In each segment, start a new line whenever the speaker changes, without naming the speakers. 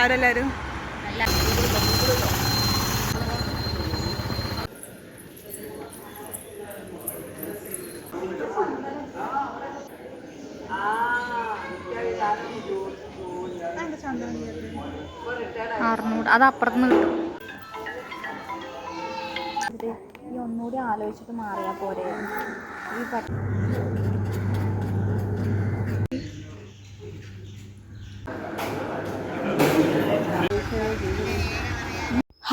ആരെല്ലാരും?
അറുന്നൂറ്. അത് അപ്പുറത്തുനിന്ന് കിട്ടും. ഈ ഒന്നുകൂടി ആലോചിച്ചിട്ട് മാറിയാ പോരെ. ഈ പറ്റ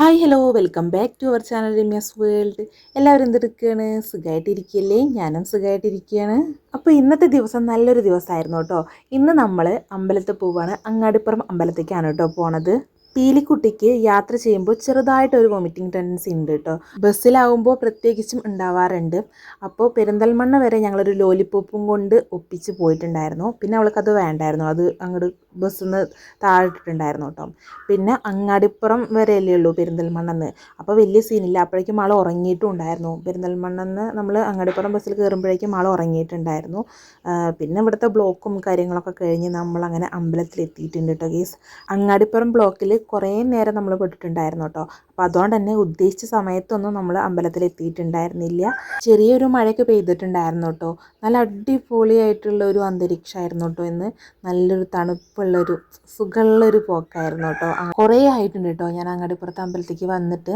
hi hello welcome back to our channel Ramya's world എല്ലാവരും എന്തെടുക്കുകയാണ് സുഖമായിട്ടിരിക്കുകയല്ലേ ഞാനും സുഖമായിട്ടിരിക്കുകയാണ് അപ്പോൾ ഇന്നത്തെ ദിവസം നല്ലൊരു ദിവസമായിരുന്നു കേട്ടോ. ഇന്ന് നമ്മൾ അമ്പലത്തിൽ പോവുകയാണ് അങ്ങാടിപ്പുറം അമ്പലത്തേക്കാണ് കേട്ടോ പോണത്. പീലിക്കുട്ടിക്ക് യാത്ര ചെയ്യുമ്പോൾ ചെറുതായിട്ടൊരു വോമിറ്റിംഗ് ടെൻഡൻസി ഉണ്ട് കേട്ടോ. ബസ്സിലാവുമ്പോൾ പ്രത്യേകിച്ചും ഉണ്ടാവാറുണ്ട്. അപ്പോൾ പെരിന്തൽമണ്ണ വരെ ഞങ്ങളൊരു ലോലിപ്പോപ്പും കൊണ്ട് ഒപ്പിച്ച് പോയിട്ടുണ്ടായിരുന്നു. പിന്നെ അവൾക്കത് വേണ്ടായിരുന്നു. അത് അങ്ങോട്ട് ബസ്സിൽ നിന്ന് താഴെട്ടിട്ടുണ്ടായിരുന്നു കേട്ടോ. പിന്നെ അങ്ങാടിപ്പുറം വരെയല്ലേ ഉള്ളൂ പെരിന്തൽമണ്ണെന്ന്. അപ്പോൾ വലിയ സീനില്ല. അപ്പോഴേക്കും ആൾ ഉറങ്ങിയിട്ടും ഉണ്ടായിരുന്നു പെരിന്തൽമണ്ണെന്ന് നമ്മൾ അങ്ങാടിപ്പുറം ബസ്സിൽ കയറുമ്പോഴേക്കും ആൾ ഉറങ്ങിയിട്ടുണ്ടായിരുന്നു. പിന്നെ ഇവിടുത്തെ ബ്ലോക്കും കാര്യങ്ങളൊക്കെ കഴിഞ്ഞ് നമ്മൾ അങ്ങനെ അമ്പലത്തിൽ എത്തിയിട്ടുണ്ട് കേട്ടോ ഗീസ്. അങ്ങാടിപ്പുറം ബ്ലോക്കിൽ കുറേ നേരം നമ്മൾ പെട്ടിട്ടുണ്ടായിരുന്നു കേട്ടോ. അപ്പോൾ അതുകൊണ്ട് തന്നെ ഉദ്ദേശിച്ച സമയത്തൊന്നും നമ്മൾ അമ്പലത്തിൽ എത്തിയിട്ടുണ്ടായിരുന്നില്ല ചെറിയൊരു മഴയൊക്കെ പെയ്തിട്ടുണ്ടായിരുന്നു കേട്ടോ. നല്ല അടിപൊളിയായിട്ടുള്ള ഒരു അന്തരീക്ഷമായിരുന്നു കേട്ടോ ഇന്ന്. നല്ലൊരു തണുപ്പുള്ളൊരു സുഖമുള്ളൊരു പോക്കായിരുന്നു കേട്ടോ. കുറേ ആയിട്ടുണ്ട് കേട്ടോ. ഞാൻ അങ്ങാടിപ്പുറത്ത് അമ്പലത്തേക്ക് വന്നിട്ട്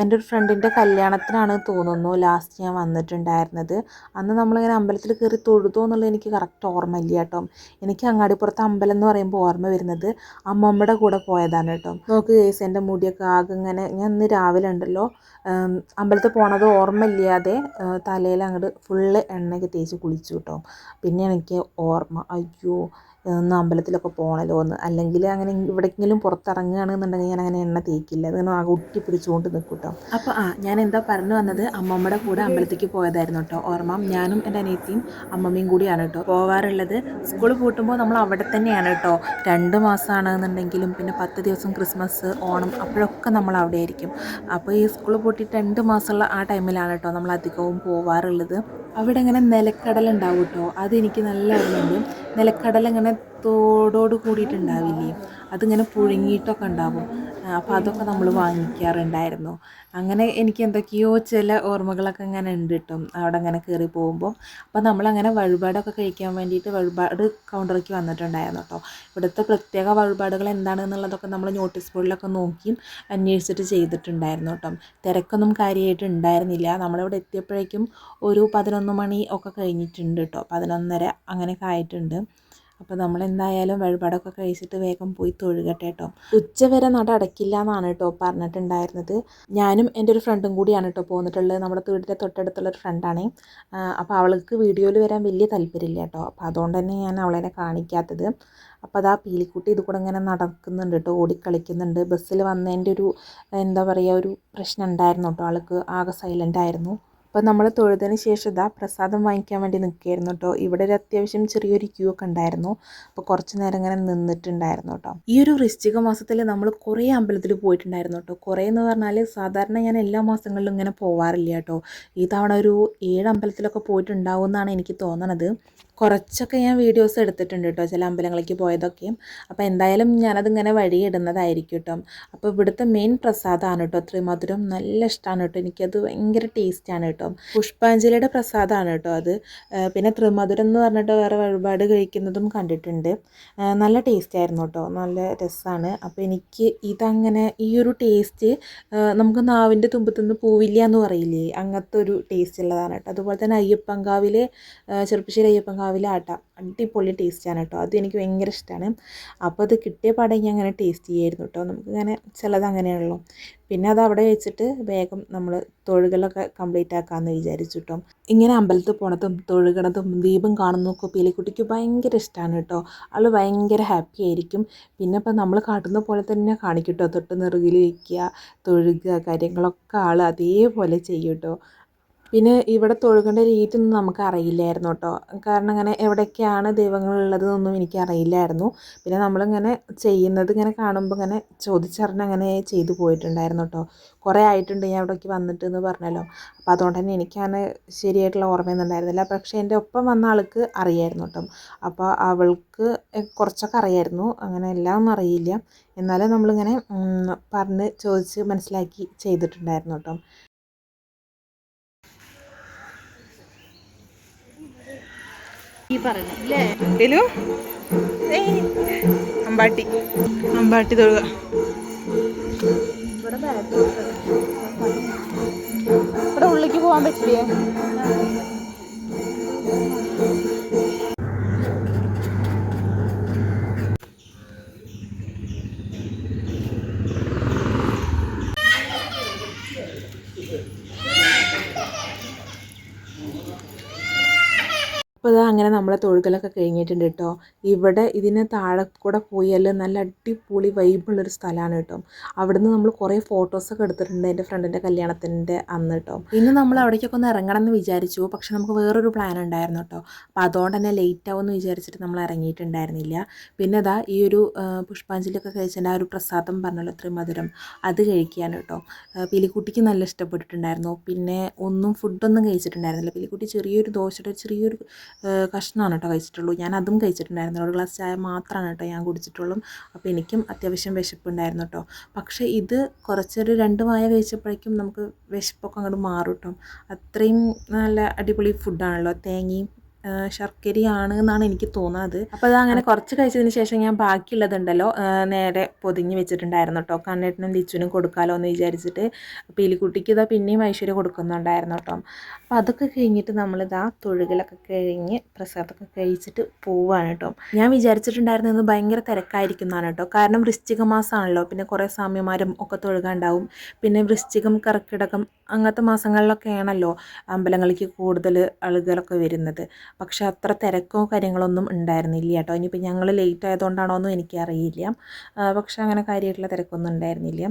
എന്റെ ഒരു ഫ്രണ്ടിന്റെ കല്യാണത്തിനാണ് തോന്നുന്നു ലാസ്റ്റ് ഞാൻ വന്നിട്ടുണ്ടായിരുന്നത്. അന്ന് നമ്മളിങ്ങനെ അമ്പലത്തിൽ കയറി തൊഴുതോ എന്നുള്ളത് എനിക്ക് കറക്റ്റ് ഓർമ്മയില്ല കേട്ടോ. എനിക്ക് അങ്ങാടിപ്പുറത്ത് അമ്പലം എന്ന് പറയുമ്പോൾ ഓർമ്മ വരുന്നത് അമ്മമ്മയുടെ കൂടെ പോയതാണ് കേട്ടോ. നോക്ക് കേസ് എന്റെ മുടിയൊക്കെ ആകെ ഇങ്ങനെ ഞാൻ ഇന്ന് രാവിലെ ഉണ്ടല്ലോ അമ്പലത്തിൽ പോണത് ഓർമ്മയില്ലാതെ തലയിൽ അങ്ങോട്ട് ഫുള്ള് എണ്ണയൊക്കെ തേച്ച് കുളിച്ചു കേട്ടോ. പിന്നെ എനിക്ക് ഓർമ്മ അയ്യോ ഒന്ന് അമ്പലത്തിലൊക്കെ പോകണല്ലോ എന്ന്. അല്ലെങ്കിൽ അങ്ങനെ ഇവിടെയെങ്കിലും പുറത്തിറങ്ങുകയാണെന്നുണ്ടെങ്കിൽ ഞാൻ അങ്ങനെ എണ്ണ തേക്കില്ല. അതിങ്ങനെ ആകെ ഒട്ടി പിടിച്ചുകൊണ്ട് നിൽക്കും കേട്ടോ. അപ്പോൾ ആ ഞാൻ എന്താ പറഞ്ഞു വന്നത്? അമ്മമ്മയുടെ കൂടെ അമ്പലത്തേക്ക് പോയതായിരുന്നു കേട്ടോ. ഓർമ്മ ഞാനും എന്റെ അനിയത്തിയും അമ്മമ്മയും കൂടിയാണ് കേട്ടോ പോവാറുള്ളത്. സ്കൂൾ പൂട്ടുമ്പോൾ നമ്മൾ അവിടെ തന്നെയാണ് കേട്ടോ. രണ്ട് മാസമാണെന്നുണ്ടെങ്കിലും പിന്നെ പത്ത് ദിവസം ക്രിസ്മസ് ഓണം അപ്പോഴൊക്കെ നമ്മൾ അവിടെ ആയിരിക്കും അപ്പോൾ ഈ സ്കൂൾ പൂട്ടിയിട്ട് രണ്ട് മാസമുള്ള ആ ടൈമിലാണ് കേട്ടോ നമ്മൾ അധികവും പോവാറുള്ളത്. അവിടെ ഇങ്ങനെ നിലക്കടല ഉണ്ടാവും കേട്ടോ അതെനിക്ക് നല്ല ഓർമ്മയുണ്ട്. നിലക്കടല ഇങ്ങനെ തോടോട് കൂടിയിട്ടുണ്ടാവില്ലേ? അതിങ്ങനെ പുഴുങ്ങിയിട്ടൊക്കെ ഉണ്ടാവും. അപ്പോൾ അതൊക്കെ നമ്മൾ വാങ്ങിക്കാറുണ്ടായിരുന്നു. അങ്ങനെ എനിക്ക് എന്തൊക്കെയോ ചില ഓർമ്മകളൊക്കെ ഇങ്ങനെ ഉണ്ട് കേട്ടോ. അവിടെ അങ്ങനെ കയറി പോകുമ്പോൾ അപ്പോൾ നമ്മളങ്ങനെ വഴിപാടൊക്കെ കഴിക്കാൻ വേണ്ടിയിട്ട് വഴിപാട് കൗണ്ടറിലേക്ക് വന്നിട്ടുണ്ടായിരുന്നു കേട്ടോ. ഇവിടുത്തെ പ്രത്യേക വഴിപാടുകൾ എന്താണെന്നുള്ളതൊക്കെ നമ്മൾ നോട്ടീസ് ബോർഡിലൊക്കെ നോക്കി അന്വേഷിച്ചിട്ട് ചെയ്തിട്ടുണ്ടായിരുന്നു കേട്ടോ. തിരക്കൊന്നും കാര്യമായിട്ട് ഉണ്ടായിരുന്നില്ല. നമ്മളിവിടെ എത്തിയപ്പോഴേക്കും ഒരു പതിനൊന്ന് മണി ഒക്കെ കഴിഞ്ഞിട്ടുണ്ട് കേട്ടോ. പതിനൊന്നര അങ്ങനെയൊക്കെ ആയിട്ടുണ്ട്. അപ്പോൾ നമ്മൾ എന്തായാലും വഴിപാടൊക്കെ കഴിച്ചിട്ട് വേഗം പോയി തൊഴുകട്ടെ കേട്ടോ ഉച്ചവരെ നട അടയ്ക്കില്ല എന്നാണ് കേട്ടോ പറഞ്ഞിട്ടുണ്ടായിരുന്നത്. ഞാനും എന്റെ ഒരു ഫ്രണ്ടും കൂടിയാണ് കേട്ടോ പോന്നിട്ടുള്ളത്. നമ്മുടെ വീടിന്റെ തൊട്ടടുത്തുള്ള ഒരു ഫ്രണ്ടാണ് അപ്പോൾ അവൾക്ക് വീഡിയോയിൽ വരാൻ വലിയ താല്പര്യമില്ല കേട്ടോ അപ്പോൾ അതുകൊണ്ട് തന്നെ ഞാൻ അവളെന്നെ കാണിക്കാത്തത്. അപ്പോൾ അതാ പീലിക്കുട്ടി ഇത് കൂടെ ഇങ്ങനെ നടക്കുന്നുണ്ട് കേട്ടോ ഓടിക്കളിക്കുന്നുണ്ട്. ബസ്സിൽ വന്നതിന്റെ ഒരു എന്താ പറയുക ഒരു പ്രശ്നം ഉണ്ടായിരുന്നു കേട്ടോ ആൾക്ക് ആകെ സൈലന്റ് ആയിരുന്നു. അപ്പോൾ നമ്മൾ തൊഴുതിന് ശേഷം ഇതാ പ്രസാദം വാങ്ങിക്കാൻ വേണ്ടി നിൽക്കുകയായിരുന്നു കേട്ടോ ഇവിടെ ഒരു അത്യാവശ്യം ചെറിയൊരു ക്യൂ ഒക്കെ ഉണ്ടായിരുന്നു. അപ്പോൾ കുറച്ച് നേരം ഇങ്ങനെ നിന്നിട്ടുണ്ടായിരുന്നു കേട്ടോ ഈ ഒരു വൃശ്ചിക മാസത്തിൽ നമ്മൾ കുറേ അമ്പലത്തിൽ പോയിട്ടുണ്ടായിരുന്നു കേട്ടോ കുറേ എന്ന് പറഞ്ഞാൽ സാധാരണ ഞാൻ എല്ലാ മാസങ്ങളിലും ഇങ്ങനെ പോവാറില്ല കേട്ടോ ഈ തവണ ഒരു ഏഴ് അമ്പലത്തിലൊക്കെ പോയിട്ടുണ്ടാവും എന്നാണ് എനിക്ക് തോന്നണത്. കുറച്ചൊക്കെ ഞാൻ വീഡിയോസ് എടുത്തിട്ടുണ്ട് കേട്ടോ ചില അമ്പലങ്ങളിലേക്ക് പോയതൊക്കെയും. അപ്പോൾ എന്തായാലും ഞാനതിങ്ങനെ വഴി ഇടുന്നതായിരിക്കും കേട്ടോ. അപ്പോൾ ഇവിടുത്തെ മെയിൻ പ്രസാദമാണ് കേട്ടോ ത്രിമധുരം നല്ല ഇഷ്ടമാണ് കേട്ടോ എനിക്കത് ഭയങ്കര ടേസ്റ്റാണ് കേട്ടോ. പുഷ്പാഞ്ജലിയുടെ പ്രസാദമാണ് കേട്ടോ അത്. പിന്നെ ത്രിമധുരം എന്ന് പറഞ്ഞിട്ട് വേറെ വഴിപാട് കഴിക്കുന്നതും കണ്ടിട്ടുണ്ട്. നല്ല ടേസ്റ്റ് ആയിരുന്നു കേട്ടോ നല്ല രസമാണ് അപ്പോൾ എനിക്ക് ഇതങ്ങനെ ഈ ഒരു ടേസ്റ്റ് നമുക്ക് നാവിന്റെ തുമ്പത്തുനിന്ന് പൂവില്ല എന്ന് പറയില്ലേ അങ്ങനത്തെ ഒരു ടേസ്റ്റ് ഉള്ളതാണ് കേട്ടോ. അതുപോലെ തന്നെ അയ്യപ്പങ്കാവിലെ ചെറുപ്പശ്ശേരി അയ്യപ്പങ്കാവിലെ ആട്ട അടിപൊളി ടേസ്റ്റാണ് കേട്ടോ. അത് എനിക്ക് ഭയങ്കര ഇഷ്ടമാണ് അപ്പോൾ അത് കിട്ടിയ പാടെ ഞാൻ അങ്ങനെ ടേസ്റ്റ് ചെയ്യായിരുന്നു കേട്ടോ. നമുക്കിങ്ങനെ ചിലത് അങ്ങനെയാണല്ലോ. പിന്നെ അത് അവിടെ വെച്ചിട്ട് വേഗം നമ്മൾ തൊഴുകളൊക്കെ കംപ്ലീറ്റ് ആക്കാമെന്ന് വിചാരിച്ചു കേട്ടോ. ഇങ്ങനെ അമ്പലത്തിൽ പോണതും തൊഴുകണതും ദീപം കാണുന്നതൊക്കെ പീലിക്കുട്ടിക്ക് ഭയങ്കര ഇഷ്ടമാണ് കേട്ടോ. ആൾ ഭയങ്കര ഹാപ്പി ആയിരിക്കും. പിന്നെ ഇപ്പം നമ്മൾ കാട്ടുന്ന പോലെ തന്നെ കാണിക്കും കേട്ടോ. തൊട്ട് നെറുകിൽ വയ്ക്കുക തൊഴുക കാര്യങ്ങളൊക്കെ ആൾ അതേപോലെ ചെയ്യും കേട്ടോ. പിന്നെ ഇവിടെ തൊഴുകേണ്ട രീതിയൊന്നും നമുക്ക് അറിയില്ലായിരുന്നു കേട്ടോ. കാരണം ഇങ്ങനെ എവിടെയൊക്കെയാണ് ദൈവങ്ങളുള്ളതെന്നൊന്നും എനിക്കറിയില്ലായിരുന്നു. പിന്നെ നമ്മളിങ്ങനെ ചെയ്യുന്നത് ഇങ്ങനെ കാണുമ്പോൾ ഇങ്ങനെ ചോദിച്ചറിഞ്ഞ് അങ്ങനെ ചെയ്തു പോയിട്ടുണ്ടായിരുന്നു കേട്ടോ. കുറേ ആയിട്ടുണ്ട് ഞാൻ ഇവിടേക്ക് വന്നിട്ട് എന്ന് പറഞ്ഞല്ലോ. അപ്പോൾ അതുകൊണ്ട് തന്നെ എനിക്കങ്ങനെ ശരിയായിട്ടുള്ള ഓർമ്മയൊന്നും ഉണ്ടായിരുന്നില്ല പക്ഷേ എന്റെ ഒപ്പം വന്ന ആൾക്ക് അറിയായിരുന്നു കേട്ടോ. അപ്പോൾ അവൾക്ക് കുറച്ചൊക്കെ അറിയായിരുന്നു. അങ്ങനെ എല്ലാം ഒന്നും അറിയില്ല. എന്നാലും നമ്മളിങ്ങനെ പറഞ്ഞ് ചോദിച്ച് മനസ്സിലാക്കി ചെയ്തിട്ടുണ്ടായിരുന്നു കേട്ടോ
ഈ പറഞ്ഞു അല്ലേ
എലു? അമ്പാട്ടി. അമ്പാട്ടി തൊഴുക.
ഇവിടെ
ഉള്ളിലേക്ക് പോകാൻ പറ്റില്ലേ? അങ്ങനെ നമ്മളെ തൊഴുകലൊക്കെ കഴിഞ്ഞിട്ടുണ്ട് കേട്ടോ. ഇവിടെ ഇതിന് താഴെ കൂടെ പോയാൽ നല്ല അടിപൊളി വൈബുള്ളൊരു സ്ഥലമാണ് കേട്ടോ. അവിടുന്ന് നമ്മൾ കുറേ ഫോട്ടോസൊക്കെ എടുത്തിട്ടുണ്ട് എന്റെ ഫ്രണ്ടിന്റെ കല്യാണത്തിന്റെ അന്ന് കേട്ടോ. ഇന്ന് നമ്മൾ അവിടേക്കൊക്കെ ഒന്ന് ഇറങ്ങണം എന്ന് വിചാരിച്ചു. പക്ഷെ നമുക്ക് വേറൊരു പ്ലാൻ ഉണ്ടായിരുന്നു കേട്ടോ. അപ്പോൾ അതുകൊണ്ട് തന്നെ ലേറ്റ് ആവുമെന്ന് വിചാരിച്ചിട്ട് നമ്മൾ ഇറങ്ങിയിട്ടുണ്ടായിരുന്നില്ല. പിന്നെ അതാ ഈ ഒരു പുഷ്പാഞ്ജലിയൊക്കെ കഴിച്ചതിന്റെ ആ ഒരു പ്രസാദം പറഞ്ഞല്ലോ ഇത്രയും മധുരം അത് കഴിക്കുകയാണ് കേട്ടോ. പിലിക്കുട്ടിക്ക് നല്ല ഇഷ്ടപ്പെട്ടിട്ടുണ്ടായിരുന്നു. പിന്നെ ഒന്നും ഫുഡൊന്നും കഴിച്ചിട്ടുണ്ടായിരുന്നില്ല. പിലിക്കുട്ടി ചെറിയൊരു ദോശയുടെ ചെറിയൊരു കഷ്ണമാണ് കേട്ടോ കഴിച്ചിട്ടുള്ളൂ. ഞാൻ അതും കഴിച്ചിട്ടുണ്ടായിരുന്നു. ഒരു ഗ്ലാസ് ചായ മാത്രമാണ് കേട്ടോ ഞാൻ കുടിച്ചിട്ടുള്ളൂ. അപ്പോൾ എനിക്കും അത്യാവശ്യം വിശപ്പുണ്ടായിരുന്നു കേട്ടോ. പക്ഷേ ഇത് കുറച്ചൊരു രണ്ട് വായ കഴിച്ചപ്പോഴേക്കും നമുക്ക് വിശപ്പൊക്കെ അങ്ങോട്ട് മാറും കേട്ടോ. അത്രയും നല്ല അടിപൊളി ഫുഡാണല്ലോ തേങ്ങയും ശർക്കരയാണ് എന്നാണ് എനിക്ക് തോന്നുന്നത് അപ്പോൾ അത് അങ്ങനെ കുറച്ച് കഴിച്ചതിന് ശേഷം ഞാൻ ബാക്കിയുള്ളതുണ്ടല്ലോ നേരെ പൊതിഞ്ഞ് വെച്ചിട്ടുണ്ടായിരുന്നു കേട്ടോ കണ്ണേട്ടനും ലിച്ചുവിനും കൊടുക്കാമല്ലോ എന്ന് വിചാരിച്ചിട്ട് പീലിക്കുട്ടിക്ക് ഇതാ പിന്നെയും ഐശ്വര്യ കൊടുക്കുന്നുണ്ടായിരുന്നു കേട്ടോ അപ്പോൾ അതൊക്കെ കഴിഞ്ഞിട്ട് നമ്മളിതാ തൊഴുകലൊക്കെ കഴിഞ്ഞ് പ്രസാദമൊക്കെ കഴിച്ചിട്ട് പോവാണ് കേട്ടോ ഞാൻ വിചാരിച്ചിട്ടുണ്ടായിരുന്നു ഇന്ന് ഭയങ്കര തിരക്കായിരിക്കുന്നതാണ് കേട്ടോ കാരണം വൃശ്ചിക മാസമാണല്ലോ പിന്നെ കുറേ സ്വാമിമാരും ഒക്കെ തൊഴുകാണ്ടാവും. പിന്നെ വൃശ്ചികം കർക്കിടകം അങ്ങനത്തെ മാസങ്ങളിലൊക്കെയാണല്ലോ അമ്പലങ്ങളിലേക്ക് കൂടുതൽ ആളുകളൊക്കെ വരുന്നത്. പക്ഷെ അത്ര തിരക്കോ കാര്യങ്ങളൊന്നും ഉണ്ടായിരുന്നില്ല കേട്ടോ. ഇനിയിപ്പോൾ ഞങ്ങൾ ലേറ്റ് ആയതുകൊണ്ടാണോ എന്നും എനിക്കറിയില്ല. പക്ഷെ അങ്ങനെ കാര്യമായിട്ടുള്ള തിരക്കൊന്നും ഉണ്ടായിരുന്നില്ല.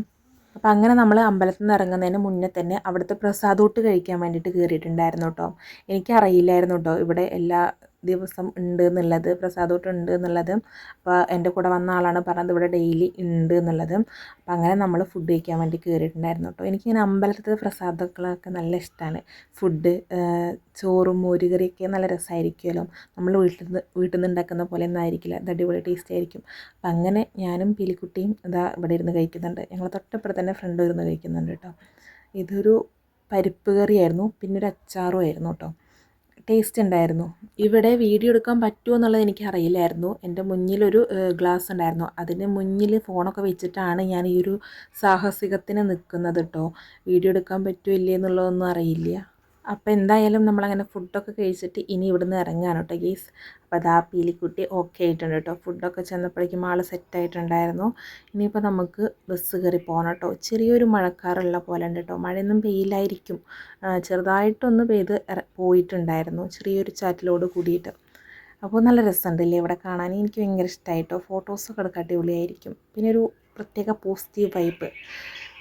അപ്പോൾ അങ്ങനെ നമ്മൾ അമ്പലത്തിൽ നിന്ന് ഇറങ്ങുന്നതിന് മുന്നേ തന്നെ അവിടുത്തെ പ്രസാദൂട്ട് കഴിക്കാൻ വേണ്ടിയിട്ട് കയറിയിട്ടുണ്ടായിരുന്നു കേട്ടോ. എനിക്കറിയില്ലായിരുന്നു കേട്ടോ. ഇവിടെ എല്ലാ ദിവസം ഉണ്ട് എന്നുള്ളത് പ്രസാദോട്ട് ഉണ്ട് എന്നുള്ളത് അപ്പോൾ എന്റെ കൂടെ വന്ന ആളാണ് പറഞ്ഞത് ഇവിടെ ഡെയിലി ഉണ്ട് എന്നുള്ളത്. അപ്പോൾ അങ്ങനെ നമ്മൾ ഫുഡ് കഴിക്കാൻ വേണ്ടി കയറിയിട്ടുണ്ടായിരുന്നു കേട്ടോ. എനിക്കിങ്ങനെ അമ്പലത്തിലെ പ്രസാദങ്ങളൊക്കെ നല്ല ഇഷ്ടമാണ് ഫുഡ് ചോറും മോരുകറിയൊക്കെ നല്ല രസമായിരിക്കുമല്ലോ നമ്മൾ വീട്ടിൽ നിന്ന് വീട്ടിൽ നിന്ന് ഉണ്ടാക്കുന്ന പോലെ ഒന്നും ആയിരിക്കില്ല. അത് അടിപൊളി ടേസ്റ്റ് ആയിരിക്കും. അപ്പം അങ്ങനെ ഞാനും പീലിക്കുട്ടിയും ഇതാ ഇവിടെ ഇരുന്ന് കഴിക്കുന്നുണ്ട്. ഞങ്ങൾ തൊട്ടപ്പുറത്ത് തന്നെ ഫ്രണ്ട് ഇരുന്ന് കഴിക്കുന്നുണ്ട് കേട്ടോ. ഇതൊരു പരിപ്പ് കറിയായിരുന്നു. പിന്നെ ഒരു അച്ചാറും ആയിരുന്നു കേട്ടോ. ടേസ്റ്റ് ഉണ്ടായിരുന്നു. ഇവിടെ വീഡിയോ എടുക്കാൻ പറ്റുമോ എന്നുള്ളത് എനിക്ക് അറിയില്ലായിരുന്നു എന്റെ മുന്നിലൊരു ഗ്ലാസ് ഉണ്ടായിരുന്നു. അതിന് മുന്നിൽ ഫോണൊക്കെ വെച്ചിട്ടാണ് ഞാൻ ഈ ഒരു സാഹസികത്തിന് നിൽക്കുന്നത് കേട്ടോ വീഡിയോ എടുക്കാൻ പറ്റുമോ ഇല്ലേ എന്നുള്ളതൊന്നും അറിയില്ല. അപ്പോൾ എന്തായാലും നമ്മളങ്ങനെ ഫുഡൊക്കെ കഴിച്ചിട്ട് ഇനി ഇവിടുന്ന് ഇറങ്ങാൻ കേട്ടോ ഗീസ് അപ്പോൾ അതാ പീലിക്കുട്ടി ഓക്കെ ആയിട്ടുണ്ട് കേട്ടോ ഫുഡൊക്കെ ചെന്നപ്പോഴേക്കും ആൾ സെറ്റായിട്ടുണ്ടായിരുന്നു ഇനിയിപ്പോൾ നമുക്ക് ബസ് കയറി പോകണം കേട്ടോ ചെറിയൊരു മഴക്കാറുള്ള പോലെ ഉണ്ട് കേട്ടോ മഴയൊന്നും പെയ്യില്ലായിരിക്കും. ചെറുതായിട്ടൊന്ന് പെയ്ത് പോയിട്ടുണ്ടായിരുന്നു. ചെറിയൊരു ചാറ്റിലോട് കൂടിയിട്ട്. അപ്പോൾ നല്ല രസമുണ്ടല്ലേ ഇവിടെ കാണാൻ? എനിക്ക് ഭയങ്കര ഇഷ്ടമായിട്ടോ ഫോട്ടോസൊക്കെ എടുക്കാൻ അടിപൊളിയായിരിക്കും. പിന്നെ ഒരു പ്രത്യേക പോസിറ്റീവ് വൈബ്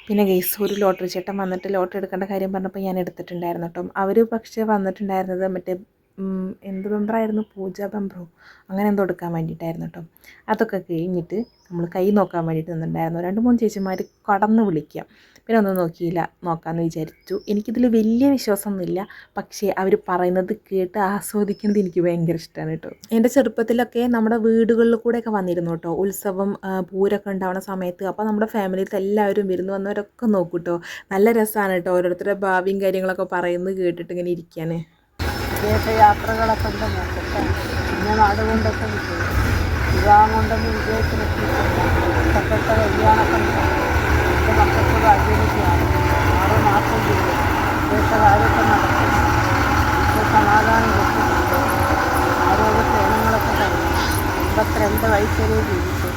പിന്നെ ഗെയ്സ് ഒരു ലോട്ടറി ചേട്ടൻ വന്നിട്ട് ലോട്ടറി എടുക്കേണ്ട കാര്യം പറഞ്ഞപ്പോൾ ഞാൻ എടുത്തിട്ടുണ്ടായിരുന്നു കേട്ടോ. അവർ പക്ഷേ വന്നിട്ടുണ്ടായിരുന്നത് മറ്റേ എന്ത് ബംബറായിരുന്നു പൂജ ബംബറോ അങ്ങനെ എന്തോ എടുക്കാൻ വേണ്ടിയിട്ടായിരുന്നു കേട്ടോ അതൊക്കെ കഴിഞ്ഞിട്ട് നമ്മൾ കൈ നോക്കാൻ വേണ്ടിയിട്ട് നിന്നിട്ടുണ്ടായിരുന്നു. രണ്ട് മൂന്ന് ചേച്ചിമാർ കടന്ന് വിളിക്കുക പിന്നെ ഒന്നും നോക്കിയില്ല. നോക്കാമെന്ന് വിചാരിച്ചു. എനിക്കിതിൽ വലിയ വിശ്വാസമൊന്നുമില്ല പക്ഷേ അവർ പറയുന്നത് കേട്ട് ആസ്വദിക്കുന്നത് എനിക്ക് ഭയങ്കര ഇഷ്ടമാണ് കേട്ടോ എന്റെ ചെറുപ്പത്തിലൊക്കെ നമ്മുടെ വീടുകളിൽ കൂടെയൊക്കെ വന്നിരുന്നു കേട്ടോ ഉത്സവം പൂരൊക്കെ ഉണ്ടാവുന്ന സമയത്ത്. അപ്പോൾ നമ്മുടെ ഫാമിലിയിലത്തെ എല്ലാവരും വിരുന്ന് വന്നവരൊക്കെ നോക്കും കേട്ടോ നല്ല രസമാണ് കേട്ടോ ഓരോരുത്തരുടെ ഭാവിയും കാര്യങ്ങളൊക്കെ പറയുന്നത് കേട്ടിട്ട് ഇങ്ങനെ ഇരിക്കാൻ
വിദേശയാത്രകളൊക്കെ ഉണ്ട്. നോക്കട്ടെ പിന്നെ നാട് കൊണ്ടൊക്കെ വിട്ടു. വിവാഹം കൊണ്ടൊന്നും വിജയത്തിലെത്തിയിട്ടില്ല ഇഷ്ടപ്പെട്ട കല്യാണമൊക്കെ എന്റെ മക്കൾക്ക് അഭിനയിക്കുകയാണ് ആറ് മാസം ചെയ്തു വിദേശ കാര്യമൊക്കെ നടക്കും സമാധാനം കിട്ടിയിട്ടുണ്ട് ആരോഗ്യ സേവനങ്ങളൊക്കെ കഴിഞ്ഞു എൺപത്തിരണ്ട് വയസ്സ് വരെ ജീവിച്ചു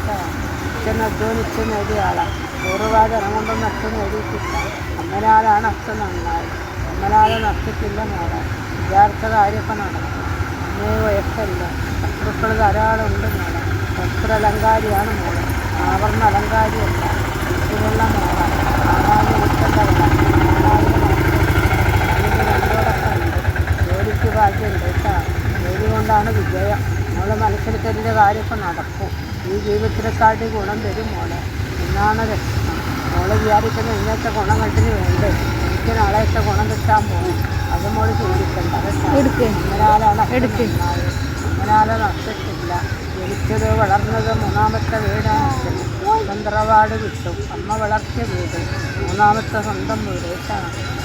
അച്ഛൻ അധ്വാനിച്ച് നേടിയ ആളാണ് പൂർവകാല ഇറങ്ങുമ്പോൾ അച്ഛൻ നേടിയിട്ടില്ല. അമ്മനാളാണ് അച്ഛൻ നന്നായി അമ്മനാളെ നട്ടിട്ടില്ല മോളെ വിചാരിച്ച കാര്യമൊക്കെ നടക്കും അമ്മയെ വയസ്സല്ല. ശത്രുക്കൾ ധാരാളം ഉണ്ട് മോളെ. വസ്ത്രലങ്കാരിയാണ് മോളെ. ആവർണ അലങ്കാരിയല്ല. ചുറ്റുമുള്ള മോളാണ് ആരാധന ഉച്ചണ്ടവള ജോലിക്ക് ഭാഗ്യമുണ്ട് കേട്ടോ. ജോലി കൊണ്ടാണ് വിജയം. നമ്മൾ മനസ്സിലെത്തലിന്റെ കാര്യമൊക്കെ നടക്കും. ഈ ജീവിതത്തിനെക്കാട്ടി ഗുണം തരും മോളെ. എന്നാണ് രക്ഷണം മോൾ വിചാരിക്കുന്ന ഇന്നത്തെ ഗുണം കണ്ടിന് വേണ്ടേ? എനിക്ക് നാളെ ഗുണം കിട്ടാൻ പോകും മോൾ
എടുക്ക്. എടുക്ക്.
ജനിച്ചത് വളർന്നത് മൂന്നാമത്തെ വീടാണ്. ചന്ദ്രവാട് വിട്ടു. അമ്മ വളർത്തിയ വീട്. മൂന്നാമത്തെ സ്വന്തം വീട്.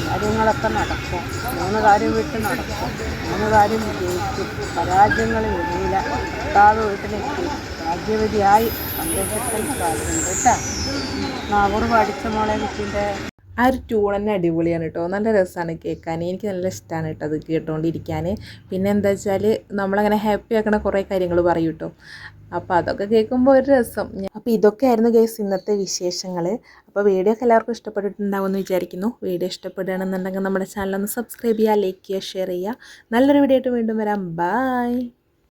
കാര്യങ്ങളൊക്കെ നടക്കും. മൂന്ന് കാര്യം വീട്ടിൽ നടക്കും. മൂന്ന് കാര്യം വിജയിക്കും. പരാജയങ്ങൾ വരില്ല ഭർത്താവ് വീട്ടിലെത്തി. ഭാഗ്യവതിയായി സന്തോഷത്തിൽ കാര്യമുണ്ട് കേട്ടാ. നാവൂർ പഠിച്ച മോളെ കുട്ടീന്റെ
ആ ഒരു ട്യൂൺ തന്നെ അടിപൊളിയാണ് കേട്ടോ നല്ല രസമാണ് കേൾക്കാൻ. എനിക്ക് നല്ല ഇഷ്ടമാണ് കേട്ടോ അത് കേട്ടുകൊണ്ടിരിക്കാൻ പിന്നെ എന്താ വെച്ചാൽ നമ്മളങ്ങനെ ഹാപ്പി ആക്കണ കുറേ കാര്യങ്ങൾ പറയും കേട്ടോ അപ്പോൾ അതൊക്കെ കേൾക്കുമ്പോൾ ഒരു രസം. അപ്പോൾ ഇതൊക്കെയായിരുന്നു ഗേസ് ഇന്നത്തെ വിശേഷങ്ങൾ അപ്പോൾ വീഡിയോ ഒക്കെ എല്ലാവർക്കും ഇഷ്ടപ്പെട്ടിട്ടുണ്ടാവുമെന്ന് വിചാരിക്കുന്നു. വീഡിയോ ഇഷ്ടപ്പെടുകയാണെന്നുണ്ടെങ്കിൽ നമ്മുടെ ചാനൽ ഒന്ന് സബ്സ്ക്രൈബ് ചെയ്യുക ലൈക്ക് ചെയ്യുക ഷെയർ ചെയ്യുക. നല്ലൊരു വീഡിയോ ആയിട്ട് വീണ്ടും വരാം. ബായ്